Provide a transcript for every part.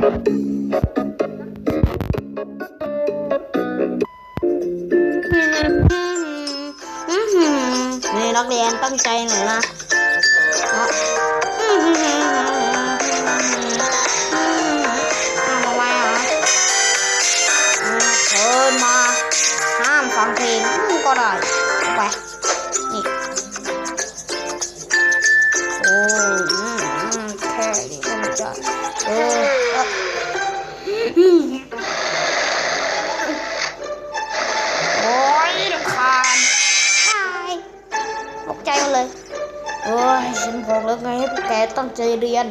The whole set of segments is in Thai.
นี่นักเรียนตั้งใจหน่อยนะ ค่นี้ก็ไม่ได้เออเอ่ออืมโอ้ยรำคาญใช่ตกใจหมดเลยเอ้ยฉันบอกแล้วไงให้พวกแกตั้งใจเรียน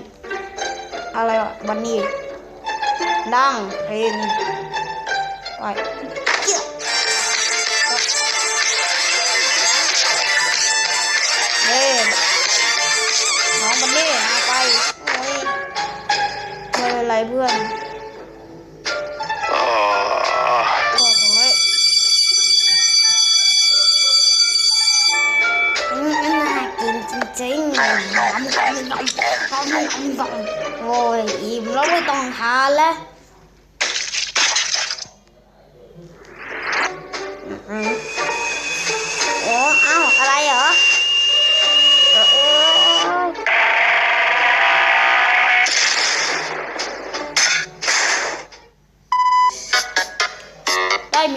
อะไรวะวันนี้นั่งเพลงไป เป็นไรเพื่อนโอ้ยอืมน่ากินจริงๆโอ้ยอิ่มแล้วไม่ต้องทานแล้ว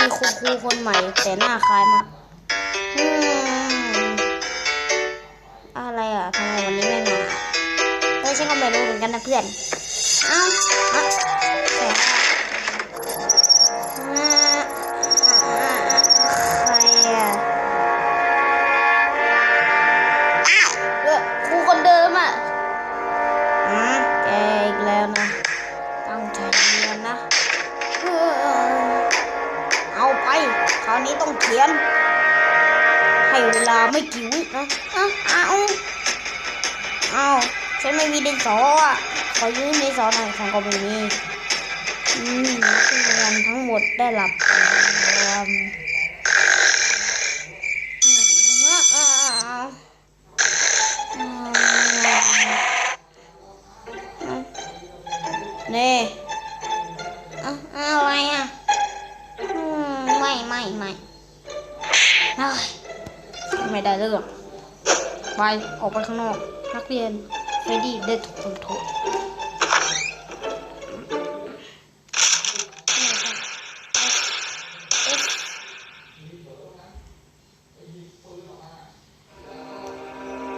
มีครูครูคนใหม่ แต่หน้าคล้ายมากอืมอะไรอะทำไมวันนี้ไม่มาเออฉันก็ไม่รู้เหมือนกันนะเพื่อน เอ้า คราวนี้ต้องเขียน ให้เวลาไม่กี่วินะเอาเอาเอาฉันไม่มีดินสออะขอยืมดินสอหน่อยฉันก็ไม่มีอืมนักเรียนทั้งหมดได้หลับเนี่ ไม่ไม่ไม่ไม่ได้เรื่องไปออกไปข้างนอก นักเรียนเฟรดี้ได้ถูกทำโทษ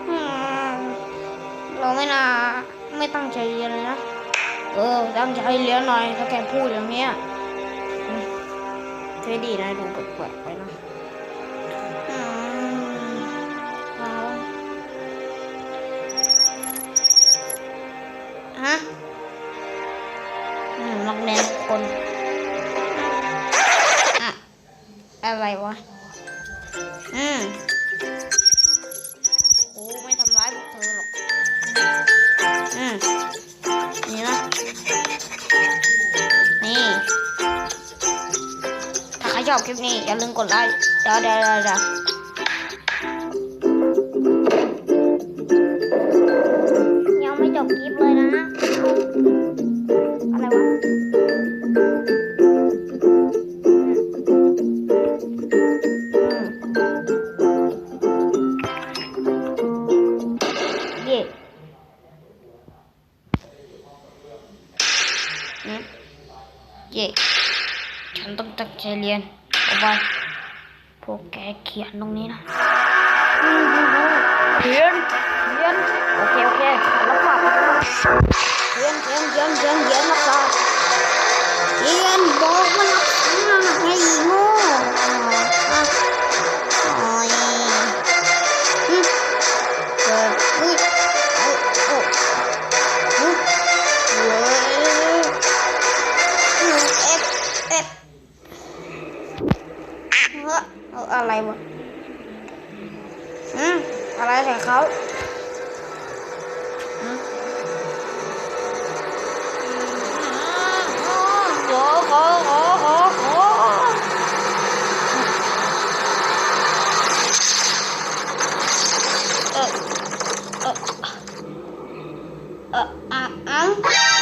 อืมเราไม่น่าไม่ตั้งใจเรียนเลยนะ เออ ตั้งใจเรียนหน่อย ถ้าแกพูดอย่างเนี้ย เฟรดดี้นะดูแปลกๆไปนะอืมแล้วฮะอืมนักเรียนทุกคน อะอะไรวะ ชอบคลิปนี้อย่าลืมกดไลค์เดี๋ยวเดี๋ยวเดี๋ยวเดี๋ยวยังไม่จบคลิปเลยนะอะไรวะอืมเย่อืมเย่ ฉันต้องตั้งใจเรียนเอาไปพวกแกเขียนตรงนี้นะ อะไรวะอืมอะไรใส่เขาอืมโอ้โหโอ้โหโอ้โหเออเออเอออะอะ